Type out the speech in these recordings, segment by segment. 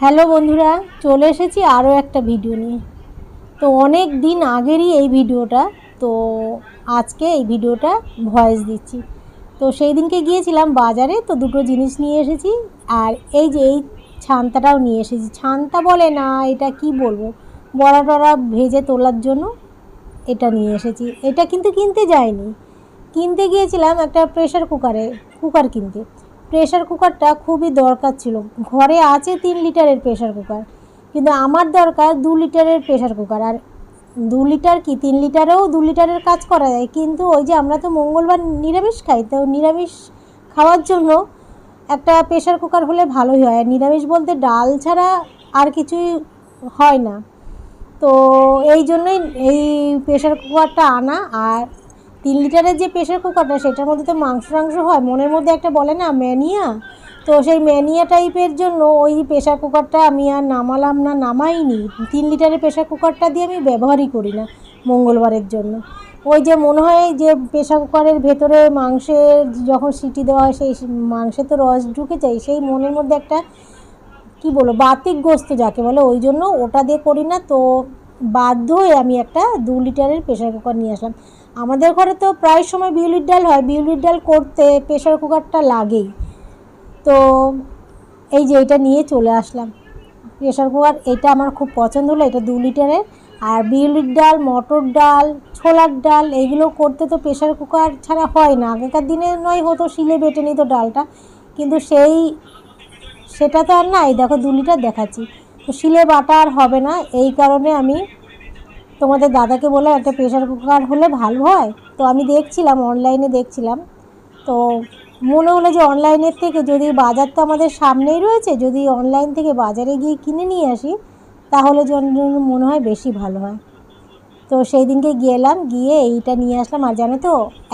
Hello বন্ধুরা, চলে এসেছি আরও একটা ভিডিও নিয়ে। তো অনেক দিন আগেরই এই ভিডিওটা, তো আজকে এই ভিডিওটা ভয়েস দিচ্ছি। তো সেই দিনকে গিয়েছিলাম বাজারে, তো দুটো জিনিস নিয়ে এসেছি, আর এই যে এই ছান্তাটাও নিয়ে এসেছি। ছান্তা বলে না, এটা কি বলব? বড়া টড়া ভেজে তোলার জন্য এটা নিয়ে এসেছি। এটা কিন্তু কিনতে যাইনি। কিনতে গিয়েছিলাম একটা প্রেশার কুকারে কুকার কিনতে। প্রেশার কুকারটা খুবই দরকার ছিল। ঘরে আছে তিন লিটারের প্রেশার কুকার, কিন্তু আমার দরকার দু লিটারের প্রেশার কুকার। আর দু লিটার কি, তিন লিটারেও দু লিটারের কাজ করা যায়, কিন্তু ওই যে আমরা তো মঙ্গলবার নিরামিষ খাই, তো নিরামিষ খাওয়ার জন্য একটা প্রেশার কুকার হলে ভালোই হয়। আর নিরামিষ বলতে ডাল ছাড়া আর কিছুই হয় না। তো এই জন্যই এই প্রেশার কুকারটা আনা, আর তিন লিটারের যে প্রেশার কুকারটা সেটার মধ্যে তো মাংস টাংস হয়। মনের মধ্যে একটা বলে না ম্যানিয়া তো সেই ম্যানিয়া টাইপের জন্য ওই প্রেশার কুকারটা আমি আর নামালাম না, নামাইনি। তিন লিটারের প্রেশার কুকারটা দিয়ে আমি ব্যবহারই করি না মঙ্গলবারের জন্য। ওই যে মনে হয় যে প্রেশার কুকারের ভেতরে মাংসের যখন সিটি দেওয়া হয়, সেই মাংসে তো রস ঢুকে যায়, সেই মনের মধ্যে একটা, কি বলব, বাতিক গোস্ত যাকে বলে, ওই জন্য ওটা দিয়ে করি না। তো বাধ্য হয়ে আমি একটা দু লিটারের প্রেশার কুকার নিয়ে আসলাম। আমাদের ঘরে তো প্রায় সময় বিউলির ডাল হয়। বিউলির ডাল করতে প্রেশার কুকারটা লাগেই। তো এই যে এটা নিয়ে চলে আসলাম। প্রেশার কুকার এটা আমার খুব পছন্দ হলো, এটা দু লিটারের। আর বিউলির ডাল, মটর ডাল, ছোলার ডাল, এগুলো করতে তো প্রেশার কুকার ছাড়া হয় না। আগেকার দিনে নয় হতো শিলে বেটে নিত ডালটা। কিন্তু সেই, সেটা তো আর নাই। দেখো দু লিটার দেখাচ্ছি। তো শিলে বাটা আর হবে না। এই কারণে আমি তোমাদের দাদাকে বললাম, একটা প্রেশার কুকার হলে ভালো হয়? তো আমি দেখছিলাম অনলাইনে দেখছিলাম। তো মনে হলো যে অনলাইনের থেকে যদি বাজার তো আমাদের সামনেই রয়েছে, যদি অনলাইন থেকে বাজারে গিয়ে কিনে নিয়ে আসি, তাহলে মনে হয় বেশি ভালো হয়। তো সেই দিনকে গেলাম, গিয়ে এইটা নিয়ে আসলাম, আর জানো তো,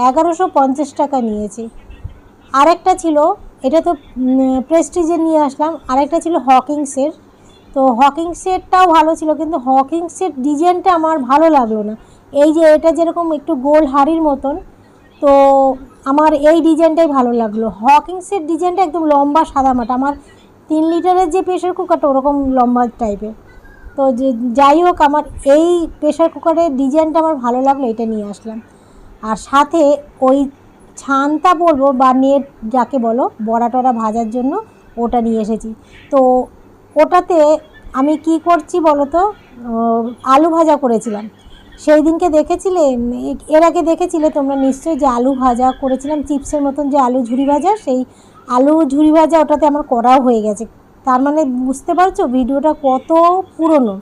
এগারোশো পঞ্চাশ টাকা নিয়েছি। আরেকটা ছিল, এটা তো প্রেস্টিজের নিয়ে আসলাম, আরেকটা ছিল হকিংসের তো হকিং সেটটাও ভালো ছিল, কিন্তু হকিং সেট ডিজাইনটা আমার ভালো লাগল না। এই যে এটা যেরকম একটু গোল হাড়ির মতন, তো আমার এই ডিজাইনটাই ভালো লাগল। হকিং সেট ডিজাইনটা একদম লম্বা সাদামাটা আমার তিন লিটারের যে প্রেশার কুকারটা ওরকম লম্বা টাইপের তো যে যাই হোক, আমার এই প্রেশার কুকারের ডিজাইনটা আমার ভালো লাগল, এটা নিয়ে আসলাম। আর সাথে ওই ছানটা বলব বা নেট যাকে বলো বড়া টড়া ভাজার জন্য, ওটা নিয়ে এসেছি। তো ওটাতে আমি কি করছি বলো তো আলু ভাজা করেছিলাম। সেই দিনকে দেখেছিলে? এর আগে দেখেছিলে তোমরা নিশ্চয়ই যে আলু ভাজা করেছিলাম, চিপসের মতন যে আলু ঝুরি ভাজা, সেই আলু ঝুরি ভাজা ওটাতে আমার করাও হয়ে গেছে। তার মানে বুঝতে পারছ? ভিডিওটা কত পুরনো।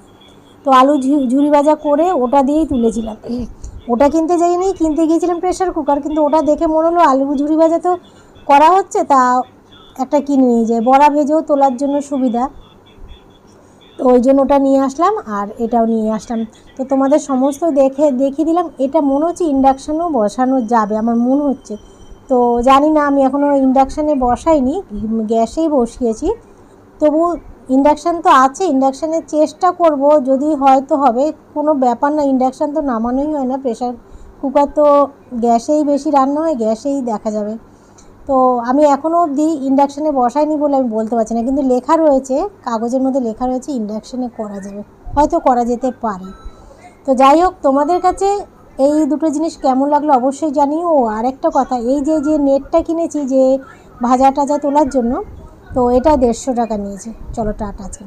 তো আলু ঝুরি ভাজা করে ওটা দিয়েই তুলেছিলাম। ওটা কিনতে যাইনি, কিনতে গিয়েছিলাম প্রেশার কুকার কিন্তু ওটা দেখে মনে হলো আলু ঝুরি ভাজা তো করা হচ্ছে, তা একটা কিনে নিয়ে যায় বড়া ভেজেও তোলার জন্য সুবিধা। তো ওই জন্য ওটা নিয়ে আসলাম আর এটাও নিয়ে আসলাম। তো তোমাদের সমস্ত দেখে, দেখিয়ে দিলাম। এটা মনে হচ্ছে ইন্ডাকশানও বসানো যাবে, আমার মনে হচ্ছে। তো জানি না, আমি এখনও ইন্ডাকশানে বসাইনি, গ্যাসেই বসিয়েছি। তবু ইন্ডাকশান তো আছে ইন্ডাকশানের চেষ্টা করব, যদি হয়তো হবে। কোনো ব্যাপার না ইন্ডাকশান তো নামানোই হয় না প্রেশার কুকার তো গ্যাসেই বেশি রান্না হয়, গ্যাসেই দেখা যাবে। তো আমি এখনও অবধি ইন্ডাকশানে বসাইনি বলে আমি বলতে পারছি না। কিন্তু লেখা রয়েছে, কাগজের মধ্যে লেখা রয়েছে ইন্ডাকশানে করা যাবে। হয়তো করা যেতে পারে। তো যাই হোক, তোমাদের কাছে এই দুটো জিনিস কেমন লাগল অবশ্যই জানি ও, আরেকটা কথা, এই যে যে নেটটা কিনেছি যে ভাজা টাজা তোলার জন্য, তো এটা দেড়শো টাকা নিয়েছে। চলো, টাটা।